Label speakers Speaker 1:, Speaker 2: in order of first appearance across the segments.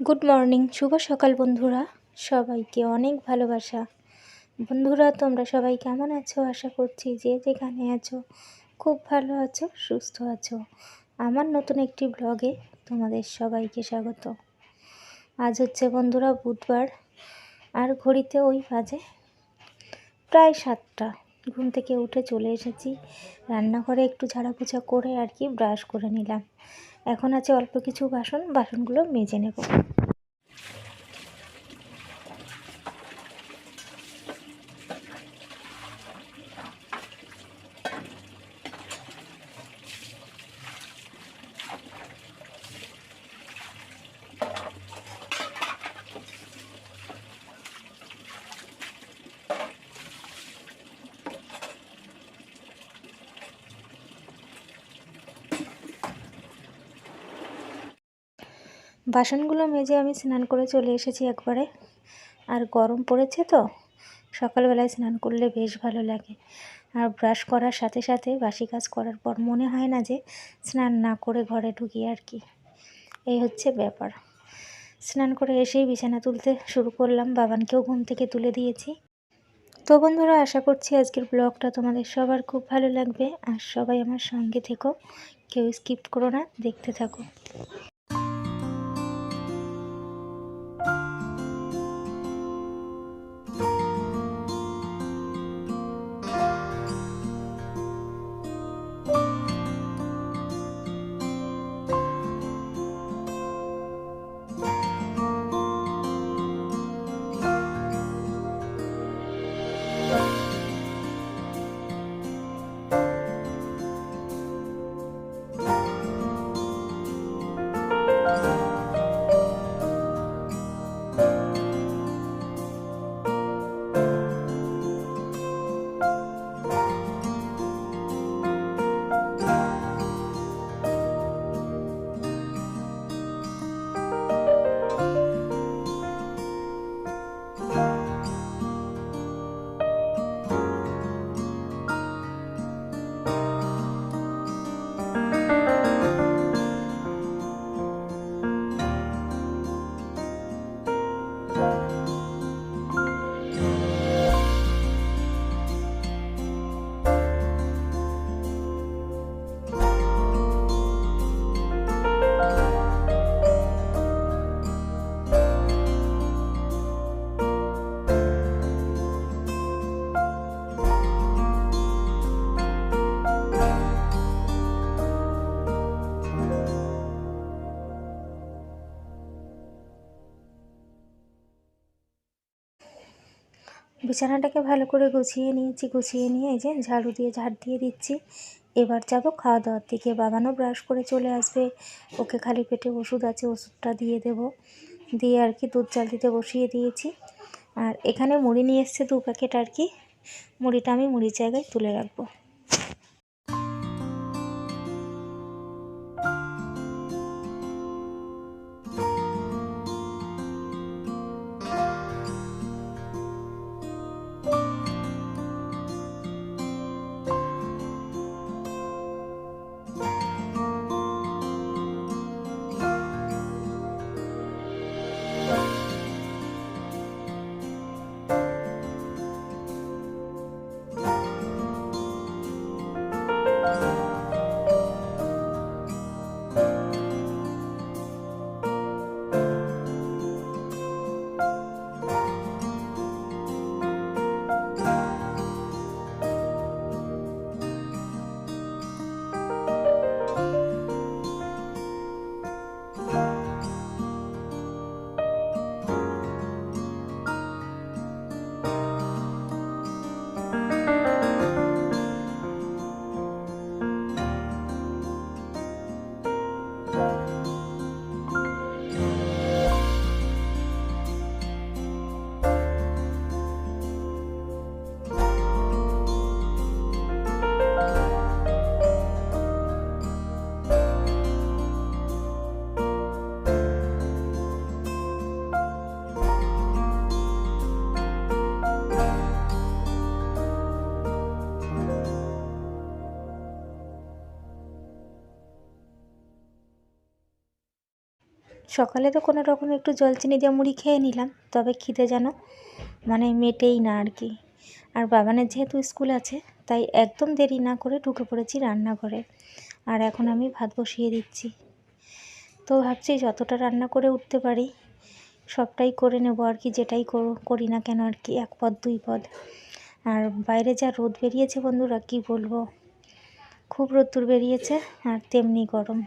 Speaker 1: Good morning, শুভ সকাল বন্ধুরা। সবাইকে অনেক ভালোবাসা। বন্ধুরা, তোমরা সবাই কেমন আছো? আশা করছি যে যেখানে আছো, খুব ভালো আছো, সুস্থ আছো। আমার নতুন একটি ব্লগে তোমাদের সবাইকে স্বাগত। আজ হচ্ছে বন্ধুরা বুধবার, আর ঘড়িতে ওই বাজে প্রায় সাতটা। ঘুম থেকে উঠে চলে এসেছি। রান্নাঘরে একটু ঝাড়াপোছা করে আর কি ব্রাশ করে নিলাম। এখন আছে অল্প কিছু বাসন বাসনগুলো মেজে নেব। বাসনগুলো মেজে আমি স্নান করে চলে এসেছি একবারে। আর গরম পড়েছে তো, সকালবেলায় স্নান করলে বেশ ভালো লাগে। আর ব্রাশ করার সাথে সাথে বাসি কাজ করার পর মনে হয় না যে স্নান না করে ঘরে ঢুকি আর কি। এই হচ্ছে ব্যাপার। স্নান করে এসেই বিছানা তুলতে শুরু করলাম, বাবানকেও ঘুম থেকে তুলে দিয়েছি। তো বন্ধুরা, আশা করছি আজকের ব্লগটা তোমাদের সবার খুব ভালো লাগবে। আর সবাই আমার সঙ্গে থেকো, কেউ স্কিপ করো না, দেখতে থাকো। বিছানাটাকে ভালো করে গুছিয়ে নিয়েছি, গুছিয়ে নিয়ে এই যে ঝাড়ু দিয়ে ঝাড় দিয়ে দিচ্ছি। এবার যাব খাওয়া দাওয়ার দিকে। বাগানো ব্রাশ করে চলে আসবে। ওকে খালি পেটে ওষুধ আছে, ওষুধটা দিয়ে দেব। দিয়ে আর কি দুধ চাল দিতে বসিয়ে দিয়েছি। আর এখানে মুড়ি নিয়ে এসছে দু প্যাকেট আর কি। মুড়িটা আমি মুড়ির জায়গায় তুলে রাখব। সকালে তো কোনো রকম একটু জল চিনি দিয়ে মুড়ি খেয়ে নিলাম, তবে খিদে যেন মানে মেটেই না আর কি। আর বাবানের যেহেতু স্কুল আছে, তাই একদম দেরি না করে ঢুকে পড়েছি রান্নাঘরে। আর এখন আমি ভাত বসিয়ে দিচ্ছি। তো ভাবছি যতটা রান্না করে উঠতে পারি, সবটাই করে নেব আর কি, যেটাই করি না কেন আর কি, এক পদ, দুই পদ। আর বাইরে যা রোদ বেরিয়েছে বন্ধুরা, কি বলব? খুব রোদ্দুর বেরিয়েছে, আর তেমনি গরম।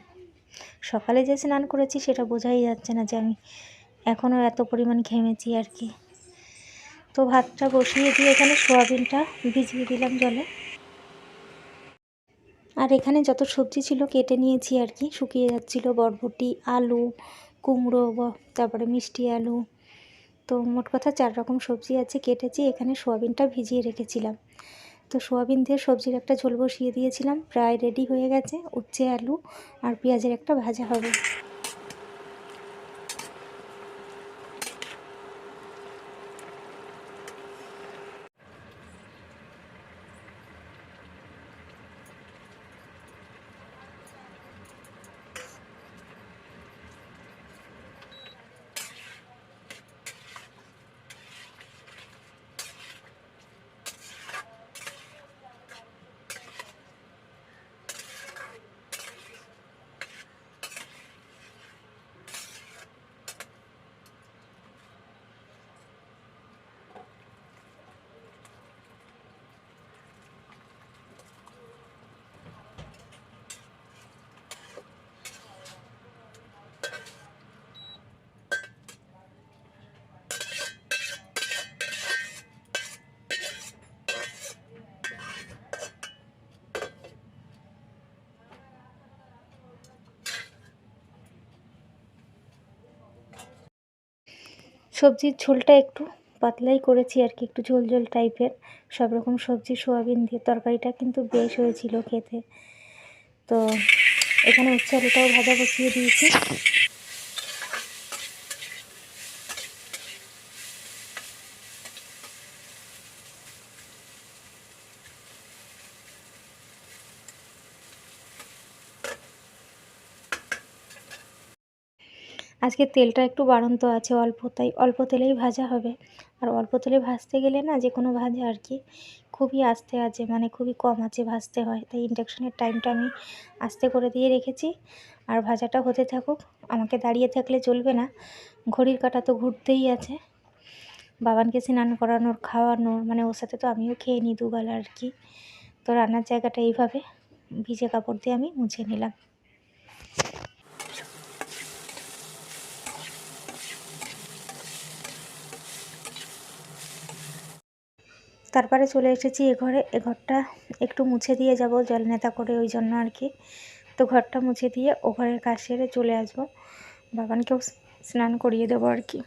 Speaker 1: সকালে যে স্নান করেছি সেটা বোঝাই যাচ্ছে না যে আমি এখনও এত পরিমাণ ঘেমেছি আর কি। তো ভাতটা বসিয়ে দিয়ে এখানে সোয়াবিনটা ভিজিয়ে দিলাম জলে। আর এখানে যত সবজি ছিল কেটে নিয়েছি আর কি। শুকিয়ে যাচ্ছিল বরবটি, আলু, কুমড়ো তারপরে মিষ্টি আলু। তো মোট কথা চার রকম সবজি আছে কেটেছি। এখানে সোয়াবিনটা ভিজিয়ে রেখেছিলাম। তো সোয়াবিন দিয়ে সবজির একটা ঝোল বসিয়ে দিয়েছিলাম। প্রায় রেডি হয়ে গেছে। উচ্ছে, আলু আর পেঁয়াজের একটা ভাজা হবে। সবজির ঝোলটা একটু পাতলাই করেছি আর কি, একটু ঝোল ঝোল টাইপের। সব রকম সবজি, সোয়াবিন দিয়ে তরকারিটা কিন্তু বেশ হয়েছিল খেতে। তো এখানে উচ্চ আলুটাও ভাজা বসিয়ে দিয়েছি। আজকে তেলটা একটু বাড়ন্ত আছে অল্প, তাই অল্প তেলেই ভাজা হবে। আর অল্প তেলে ভাজতে গেলে না যে কোনো ভাজা আর কি খুবই আস্তে আছে মানে খুবই কম আছে ভাজতে হয়। তাই ইন্ডাকশানের টাইমটা আমি আস্তে করে দিয়ে রেখেছি। আর ভাজাটা হতে থাকুক, আমাকে দাঁড়িয়ে থাকলে চলবে না। ঘড়ির কাটা তো ঘুরতেই আছে। বাবানকে স্নান করানোর, খাওয়ানোর মানে ওর সাথে তো আমিও খেয়ে নিই দুবেলা আর কি। তো রান্নার জায়গাটা এইভাবে, ভিজে কাপড় দিয়ে আমি মুছে নিলাম। তারপরে চলে এসেছি এ ঘরে। এ ঘরটা একটু মুছে দিয়ে যাব জল নেতা করে ওই জন্য আর কি। তো ঘরটা মুছে দিয়ে ও ঘরের কাজ সেরে চলে আসব। বাবানকেও স্নান করিয়ে দেবো আর কি।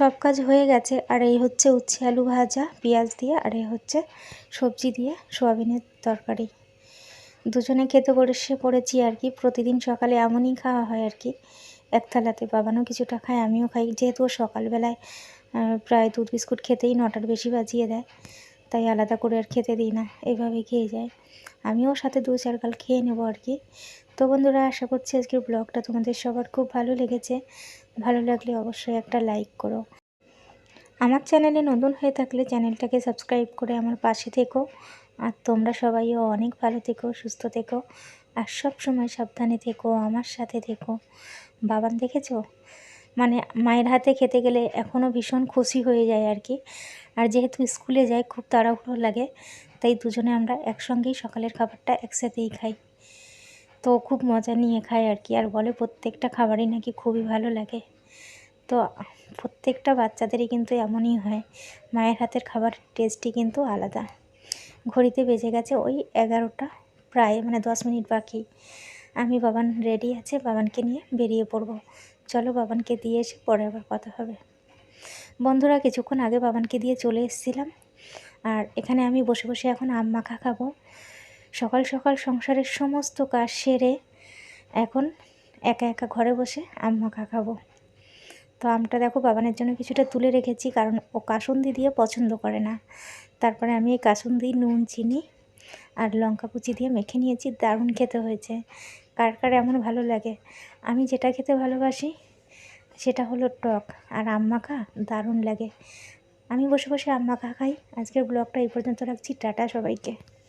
Speaker 1: সব কাজ হয়ে গেছে। আর এই হচ্ছে উচ্ছে আলু ভাজা, পেঁয়াজ দিয়ে, আর এই হচ্ছে সবজি দিয়ে সোয়াবিনের তরকারি। দুজনে খেতে বসে পড়েছি আর কি। প্রতিদিন সকালে এমনই খাওয়া হয় আর কি। এক থালাতে বাবানও কিছুটা খায়, আমিও খাই। যেহেতু সকালবেলায় প্রায় দুধ বিস্কুট খেতেই নটার বেশি বাজিয়ে দেয়, তাই আলাদা করে আর খেতে দিই না। এইভাবে খেয়ে যায়। আমিও সাথে দু চার গাল খেয়ে নেব আর কি। তো বন্ধুরা, আশা করছি আজকের ব্লগটা তোমাদের সবার খুব ভালো লেগেছে। ভালো লাগলে অবশ্যই একটা লাইক করো। আমার চ্যানেলে নতুন হয়ে থাকলে চ্যানেলটাকে সাবস্ক্রাইব করে আমার পাশে থেকো। আর তোমরা সবাইও অনেক ভালো থেকো, সুস্থ থেকো। আর সব সময় সাবধানে থেকো, আমার সাথে থেকো। বাবান, দেখেছ? মানে মায়ের হাতে খেতে গেলে এখনও ভীষণ খুশি হয়ে যায় আর কি। আর যেহেতু স্কুলে যাই, খুব তাড়াহুড়ো লাগে, তাই দুজনে আমরা একসঙ্গেই সকালের খাবারটা একসাথেই খাই। তো খুব মজা নিয়ে খায় আর কি। আর বলে প্রত্যেকটা খাবারই নাকি খুবই ভালো লাগে। তো প্রত্যেকটা বাচ্চাদেরই কিন্তু এমনই হয়। মায়ের হাতের খাবার টেস্টই কিন্তু আলাদা। ঘড়িতে বেজে গেছে ওই এগারোটা, প্রায় মানে দশ মিনিট বাকি। আমি বাবান রেডি আছে, বাবানকে নিয়ে বেরিয়ে পড়ব। চলো বাবানকে দিয়ে এসে পরে আবার কথা হবে। বন্ধুরা, কিছুক্ষণ আগে বাবানকে দিয়ে চলে এসেছিলাম। আর এখানে আমি বসে বসে এখন আম মাখা খাব। সকাল সকাল সংসারের সমস্ত কাজ সেরে এখন একা একা ঘরে বসে আম মাখা খাব। তো আমটা দেখো বাবানের জন্য কিছুটা তুলে রেখেছি, কারণ ও কাসুন্দি দিয়ে পছন্দ করে না। তারপরে আমি এই কাসুন্দি, নুন, চিনি আর লঙ্কা কুচি দিয়ে মেখে নিয়েছি, দারুণ খেতে হয়েছে। কার কার এমন ভালো লাগে? আমি যেটা খেতে ভালোবাসি সেটা হলো টক আর আম মাখা দারুণ লাগে। আমি বসে বসে আম মাখা খাই। আজকের ব্লগটা এই পর্যন্ত রাখছি। টাটা সবাইকে।